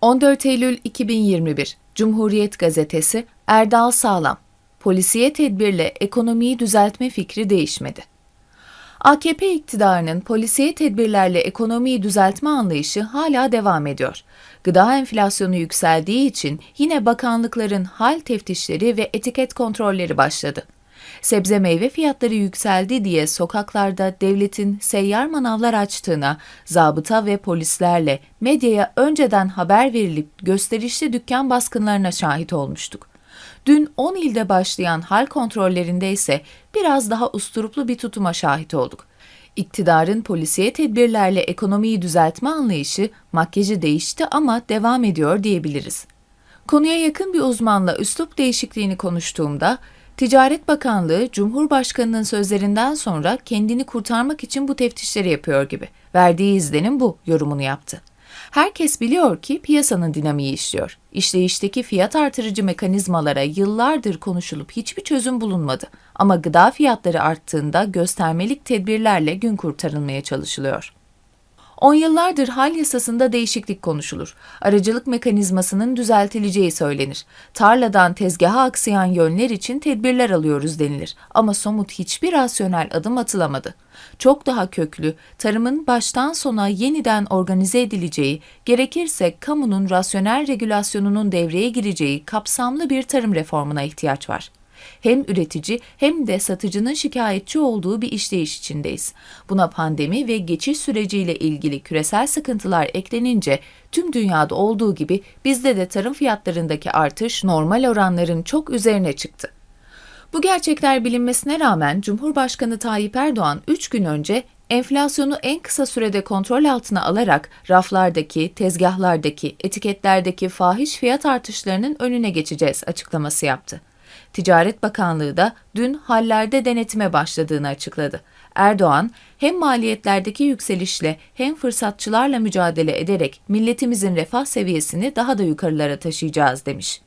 14 Eylül 2021 Cumhuriyet Gazetesi Erdal Sağlam Polisiye tedbirle ekonomiyi düzeltme fikri değişmedi. AKP iktidarının polisiye tedbirlerle ekonomiyi düzeltme anlayışı hala devam ediyor. Gıda enflasyonu yükseldiği için yine bakanlıkların hal teftişleri ve etiket kontrolleri başladı. Sebze meyve fiyatları yükseldi diye sokaklarda devletin seyyar manavlar açtığına, zabıta ve polislerle medyaya önceden haber verilip gösterişli dükkan baskınlarına şahit olmuştuk. Dün 10 ilde başlayan hal kontrollerinde ise biraz daha usturuplu bir tutuma şahit olduk. İktidarın polisiye tedbirlerle ekonomiyi düzeltme anlayışı makyajı değişti ama devam ediyor diyebiliriz. Konuya yakın bir uzmanla üslup değişikliğini konuştuğumda, Ticaret Bakanlığı Cumhurbaşkanının sözlerinden sonra kendini kurtarmak için bu teftişleri yapıyor gibi. Verdiği izlenim bu yorumunu yaptı. Herkes biliyor ki piyasanın dinamiği işliyor. İşleyişteki fiyat artırıcı mekanizmalara yıllardır konuşulup hiçbir çözüm bulunmadı. Ama gıda fiyatları arttığında göstermelik tedbirlerle gün kurtarılmaya çalışılıyor. On yıllardır hal yasasında değişiklik konuşulur. Aracılık mekanizmasının düzeltileceği söylenir. Tarladan tezgaha aksayan yönler için tedbirler alıyoruz denilir. Ama somut hiçbir rasyonel adım atılamadı. Çok daha köklü, tarımın baştan sona yeniden organize edileceği, gerekirse kamunun rasyonel regülasyonunun devreye gireceği kapsamlı bir tarım reformuna ihtiyaç var hem üretici hem de satıcının şikayetçi olduğu bir işleyiş içindeyiz. Buna pandemi ve geçiş süreciyle ilgili küresel sıkıntılar eklenince tüm dünyada olduğu gibi bizde de tarım fiyatlarındaki artış normal oranların çok üzerine çıktı. Bu gerçekler bilinmesine rağmen Cumhurbaşkanı Tayyip Erdoğan 3 gün önce enflasyonu en kısa sürede kontrol altına alarak raflardaki, tezgahlardaki, etiketlerdeki fahiş fiyat artışlarının önüne geçeceğiz açıklaması yaptı. Ticaret Bakanlığı da dün hallerde denetime başladığını açıkladı. Erdoğan, hem maliyetlerdeki yükselişle hem fırsatçılarla mücadele ederek milletimizin refah seviyesini daha da yukarılara taşıyacağız demiş.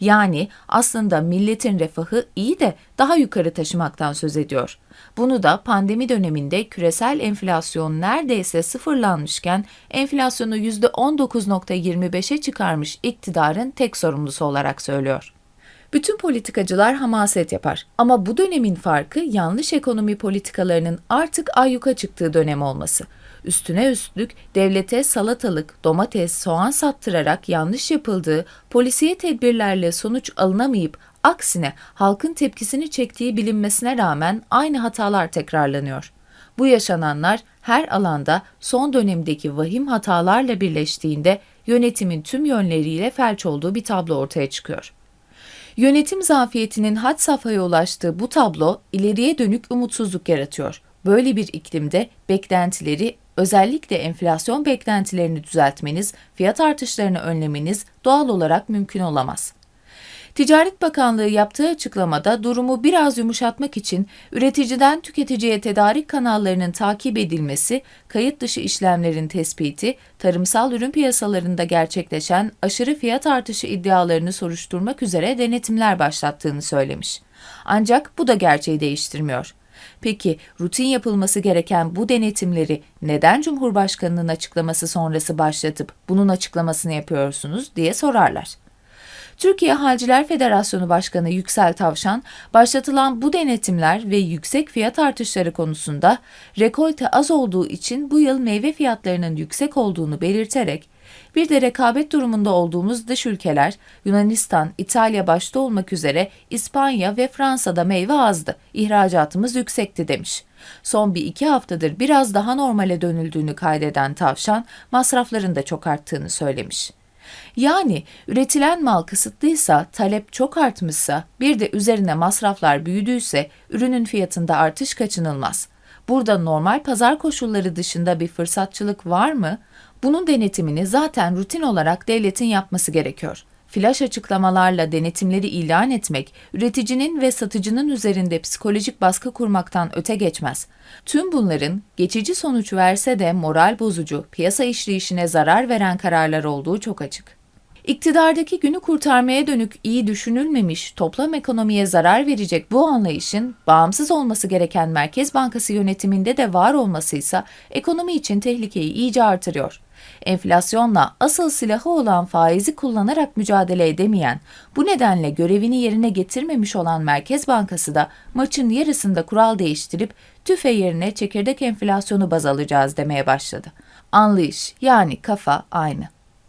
Yani aslında milletin refahı iyi de daha yukarı taşımaktan söz ediyor. Bunu da pandemi döneminde küresel enflasyon neredeyse sıfırlanmışken enflasyonu %19.25'e çıkarmış iktidarın tek sorumlusu olarak söylüyor. Bütün politikacılar hamaset yapar ama bu dönemin farkı yanlış ekonomi politikalarının artık ayyuka çıktığı dönem olması. Üstüne üstlük devlete salatalık, domates, soğan sattırarak yanlış yapıldığı, polisiye tedbirlerle sonuç alınamayıp aksine halkın tepkisini çektiği bilinmesine rağmen aynı hatalar tekrarlanıyor. Bu yaşananlar her alanda son dönemdeki vahim hatalarla birleştiğinde yönetimin tüm yönleriyle felç olduğu bir tablo ortaya çıkıyor. Yönetim zafiyetinin had safhaya ulaştığı bu tablo ileriye dönük umutsuzluk yaratıyor. Böyle bir iklimde beklentileri özellikle enflasyon beklentilerini düzeltmeniz, fiyat artışlarını önlemeniz doğal olarak mümkün olamaz. Ticaret Bakanlığı yaptığı açıklamada durumu biraz yumuşatmak için üreticiden tüketiciye tedarik kanallarının takip edilmesi, kayıt dışı işlemlerin tespiti, tarımsal ürün piyasalarında gerçekleşen aşırı fiyat artışı iddialarını soruşturmak üzere denetimler başlattığını söylemiş. Ancak bu da gerçeği değiştirmiyor. Peki rutin yapılması gereken bu denetimleri neden Cumhurbaşkanının açıklaması sonrası başlatıp bunun açıklamasını yapıyorsunuz diye sorarlar. Türkiye Halciler Federasyonu Başkanı Yüksel Tavşan, başlatılan bu denetimler ve yüksek fiyat artışları konusunda rekolte az olduğu için bu yıl meyve fiyatlarının yüksek olduğunu belirterek, bir de rekabet durumunda olduğumuz dış ülkeler Yunanistan, İtalya başta olmak üzere İspanya ve Fransa'da meyve azdı, ihracatımız yüksekti demiş. Son bir iki haftadır biraz daha normale dönüldüğünü kaydeden Tavşan, masrafların da çok arttığını söylemiş. Yani üretilen mal kısıtlıysa, talep çok artmışsa, bir de üzerine masraflar büyüdüyse ürünün fiyatında artış kaçınılmaz. Burada normal pazar koşulları dışında bir fırsatçılık var mı? Bunun denetimini zaten rutin olarak devletin yapması gerekiyor. Flash açıklamalarla denetimleri ilan etmek, üreticinin ve satıcının üzerinde psikolojik baskı kurmaktan öte geçmez. Tüm bunların geçici sonuç verse de moral bozucu, piyasa işleyişine zarar veren kararlar olduğu çok açık. İktidardaki günü kurtarmaya dönük iyi düşünülmemiş, toplam ekonomiye zarar verecek bu anlayışın bağımsız olması gereken Merkez Bankası yönetiminde de var olmasıysa ekonomi için tehlikeyi iyice artırıyor. Enflasyonla asıl silahı olan faizi kullanarak mücadele edemeyen, bu nedenle görevini yerine getirmemiş olan Merkez Bankası da maçın yarısında kural değiştirip tüfe yerine çekirdek enflasyonu baz alacağız demeye başladı. Anlayış yani kafa aynı.